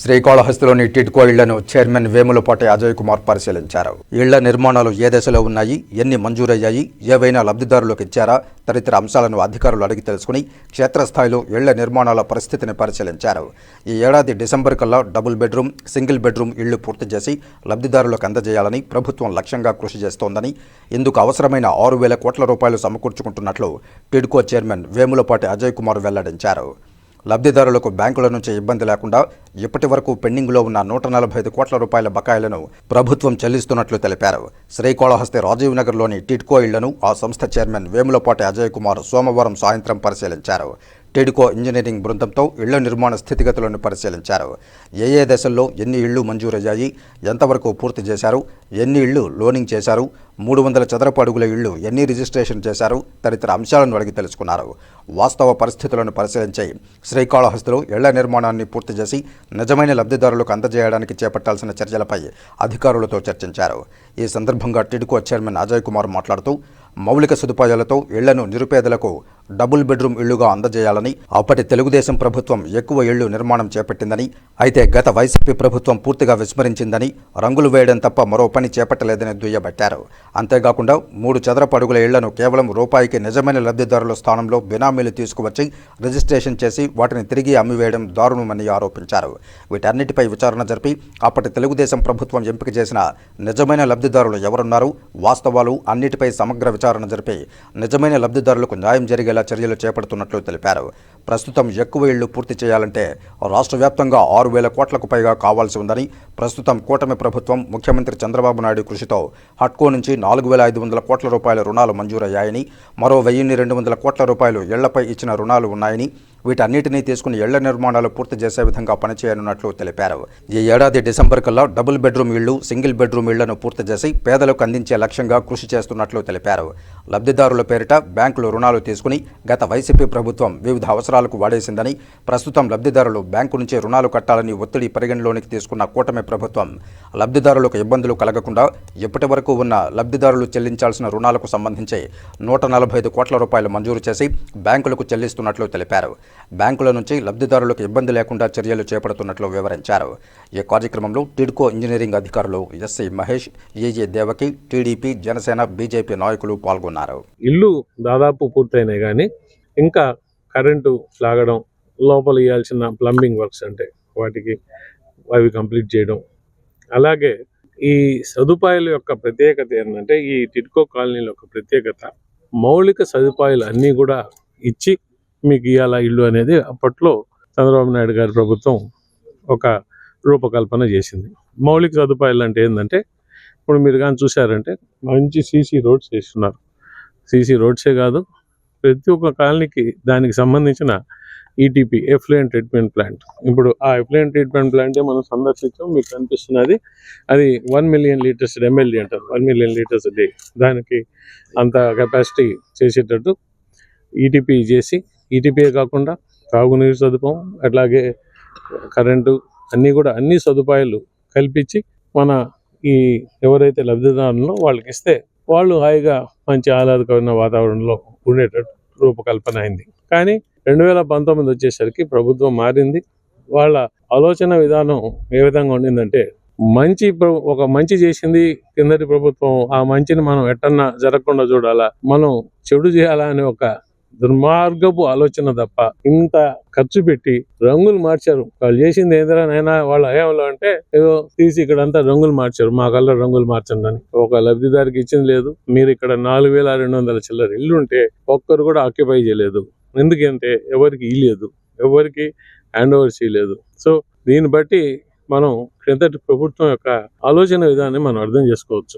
శ్రీకాళహస్తిలోని టిడ్కో ఇళ్ళను చైర్మన్ వేములపాటి అజయ్ కుమార్ పరిశీలించారు. ఇళ్ళ నిర్మాణాలు ఏ దశలో ఉన్నాయి? ఎన్ని మంజూరయ్యాయి? ఏవైనా లబ్ధిదారులకు ఇచ్చారా? తదితర అంశాలను అధికారులు అడిగి తెలుసుకుని క్షేత్రస్థాయిలో ఇళ్ళ నిర్మాణాల పరిస్థితిని పరిశీలించారు. ఈ ఏడాది డిసెంబర్ కల్లా డబుల్ బెడ్రూమ్ సింగిల్ బెడ్రూమ్ ఇళ్ళు పూర్తి చేసి లబ్ధిదారులకు అందజేయాలని ప్రభుత్వం లక్ష్యంగా కృషి చేస్తోందని ఇందుకు అవసరమైన ఆరు వేల కోట్ల రూపాయలు సమకూర్చుకుంటున్నట్లు టిడ్కో చైర్మన్ వేములపాటి అజయ్ కుమార్ వెల్లడించారు. లబ్ధిదారులకు బ్యాంకుల నుంచి ఇబ్బంది లేకుండా ఇప్పటి వరకు పెండింగ్లో ఉన్న నూట నలభై ఐదు కోట్ల రూపాయల బకాయిలను ప్రభుత్వం చెల్లిస్తున్నట్లు తెలిపారు. శ్రీకాళహస్తి రాజీవ్ నగర్లోని టిట్కో ఇళ్ళను ఆ సంస్థ చైర్మన్ వేములపాటి అజయ్ కుమార్ సోమవారం సాయంత్రం పరిశీలించారు. టెడికో ఇంజనీరింగ్ బృందంతో ఇళ్ళ నిర్మాణ స్థితిగతులను పరిశీలించారు. ఏ ఏ దశల్లో ఎన్ని ఇళ్ళు మంజూరయ్యాయి ఎంతవరకు పూర్తి చేశారు ఎన్ని ఇళ్ళు లోనింగ్ చేశారు మూడు వందల చదరపు అడుగుల ఇళ్ళు ఎన్ని రిజిస్ట్రేషన్ చేశారు తదితర అంశాలను అడిగి తెలుసుకున్నారు. వాస్తవ పరిస్థితులను పరిశీలించి శ్రీకాళహస్తిలో ఇళ్ళ నిర్మాణాన్ని పూర్తి చేసి నిజమైన లబ్ధిదారులకు అందజేయడానికి చేపట్టాల్సిన చర్యలపై అధికారులతో చర్చించారు. ఈ సందర్భంగా టిడ్కో చైర్మన్ అజయ్ కుమార్ మాట్లాడుతూ మౌలిక సదుపాయాలతో ఇళ్ళను నిరుపేదలకు డబుల్ బెడ్రూమ్ ఇళ్ళుగా అందజేయాలని అప్పటి తెలుగుదేశం ప్రభుత్వం ఎక్కువ ఇళ్ళు నిర్మాణం చేపట్టిందని అయితే గత వైసీపీ ప్రభుత్వం పూర్తిగా విస్మరించిందని రంగులు వేయడం తప్ప మరో పని చేపట్టలేదని దుయ్యబట్టారు. అంతేకాకుండా మూడు చదరపు అడుగుల ఇళ్ళను కేవలం రూపాయికి నిజమైన లబ్ధిదారుల స్థానంలో బినామీలు తీసుకువచ్చి రిజిస్ట్రేషన్ చేసి వాటిని తిరిగి అమ్మివేయడం దారుణమని ఆరోపించారు. వీటన్నిటిపై విచారణ జరిపి అప్పటి తెలుగుదేశం ప్రభుత్వం ఎంపిక చేసిన నిజమైన లబ్ధిదారులు ఎవరున్నారు వాస్తవాలు అన్నిటిపై సమగ్ర విచారణ జరిపి నిజమైన లబ్ధిదారులకు న్యాయం జరిగేలా చర్యలు చేపడుతున్నట్లు తెలిపారు. ప్రస్తుతం ఎక్కువ ఇళ్ళు పూర్తి చేయాలంటే రాష్ట్ర వ్యాప్తంగా ఆరు వేల కోట్లకు పైగా కావాల్సి ఉందని ప్రస్తుతం కూటమి ప్రభుత్వం ముఖ్యమంత్రి చంద్రబాబు నాయుడు కృషితో హట్కో నుంచి నాలుగు వేల ఐదు వందల కోట్ల రూపాయల రుణాలు మంజూరయ్యాయని మరో వెయ్యిన్ని రెండు వందల కోట్ల రూపాయలు ఇళ్ళపై ఇచ్చిన రుణాలు ఉన్నాయని వీటన్నిటినీ తీసుకుని ఇళ్ళ నిర్మాణాలు పూర్తి చేసే విధంగా పనిచేయనున్నట్లు తెలిపారు. ఈ ఏడాది డిసెంబర్ కల్లా డబుల్ బెడ్రూమ్ ఇళ్ళు సింగిల్ బెడ్రూమ్ ఇళ్ళను పూర్తి చేసి పేదలకు అందించే లక్ష్యంగా కృషి చేస్తున్నట్లు తెలిపారు. లబ్ధిదారుల పేరిట బ్యాంకులు రుణాలు తీసుకుని గత వైసీపీ ప్రభుత్వం వివిధ అవసరాలకు వాడేసిందని ప్రస్తుతం లబ్ధిదారులు బ్యాంకు నుంచి రుణాలు కట్టాలని ఒత్తిడి పరిగణలోనికి తీసుకున్న కూటమి ప్రభుత్వం లబ్ధిదారులకు ఇబ్బందులు కలగకుండా ఇప్పటి వరకు ఉన్న లబ్ధిదారులు చెల్లించాల్సిన రుణాలకు సంబంధించి నూట నలభై ఐదు కోట్ల రూపాయలు మంజూరు చేసి బ్యాంకులకు చెల్లిస్తున్నట్లు తెలిపారు. బ్యాంకుల నుంచి లబ్ధిదారులకు ఇబ్బంది లేకుండా చర్యలు చేపడుతున్నట్లు వివరించారు. ఈ కార్యక్రమంలో టిడ్కో ఇంజనీరింగ్ అధికారులు SC Mahesh AJ Devaki TDP Janasena BJP నాయకులు పాల్గొన్నారు. ఇల్లు దాదాపు పూర్తయినాయి కానీ ఇంకా కరెంటు లాగడం లోపల ఇవ్వాల్సిన ప్లంబింగ్ వర్క్స్ అంటే వాటికి అవి కంప్లీట్ చేయడం. అలాగే ఈ సదుపాయాల యొక్క ప్రత్యేకత ఏంటంటే ఈ టిడ్కో కాలనీల యొక్క ప్రత్యేకత మౌలిక సదుపాయాలు అన్నీ కూడా ఇచ్చి మీకు ఇవాళ ఇల్లు అనేది అప్పట్లో చంద్రబాబు నాయుడు గారి ప్రభుత్వం ఒక రూపకల్పన చేసింది. మౌలిక సదుపాయాలు అంటే ఏంటంటే ఇప్పుడు మీరు కానీ చూసారంటే మంచి సీసీ రోడ్స్ వేస్తున్నారు. సీసీ రోడ్సే కాదు ప్రతి ఒక్క కాలనీకి దానికి సంబంధించిన ఈటీపీ ఎఫ్లూయెంట్ ట్రీట్మెంట్ ప్లాంట్ ఇప్పుడు ఆ ఎఫ్లూయెంట్ ట్రీట్మెంట్ ప్లాంటే మనం సందర్శించాం మీకు కనిపిస్తున్నది. అది వన్ మిలియన్ లీటర్స్ ఎంఎల్డీ అంటారు. వన్ మిలియన్ లీటర్స్ డే దానికి అంత కెపాసిటీ చేసేటట్టు ఈటీపీ చేసి ఈటీపీఏ కాకుండా తాగునీరు సదుపాయం అట్లాగే కరెంటు అన్నీ కూడా అన్ని సదుపాయాలు కల్పించి మన ఈ ఎవరైతే లబ్ధిదారులో వాళ్ళకి ఇస్తే వాళ్ళు హాయిగా మంచి ఆహ్లాదకరమైన వాతావరణంలో ఉండేటట్టు రూపకల్పన అయింది. కానీ రెండు వేల పంతొమ్మిది వచ్చేసరికి ప్రభుత్వం మారింది. వాళ్ళ ఆలోచన విధానం ఏ విధంగా ఉండిందంటే మంచి ఒక మంచి చేసింది కిందటి ప్రభుత్వం ఆ మంచిని మనం ఎట్టన్నా జరగకుండా చూడాలా మనం చెడు చేయాలా అనే ఒక దుర్మార్గపు ఆలోచన తప్ప ఇంత ఖర్చు పెట్టి రంగులు మార్చారు. వాళ్ళు చేసింది ఏంటంటే నైనా వాళ్ళ హయాంలో అంటే ఏదో తీసి ఇక్కడ అంతా రంగులు మార్చారు. మా కల్లా రంగులు మార్చండి అని ఒక లబ్ధిదారికి ఇచ్చింది లేదు. మీరు ఇక్కడ నాలుగు వేల రెండు వందల చిల్లర ఇల్లు ఉంటే ఒక్కరు కూడా ఆక్యుపై చేయలేదు. ఎందుకంటే ఎవరికి ఇయ్యలేదు. ఎవరికి హ్యాండ్ ఓవర్ చేయలేదు. సో దీన్ని బట్టి మనం క్రిందటి ప్రభుత్వం యొక్క ఆలోచన విధానాన్ని మనం అర్థం చేసుకోవచ్చు.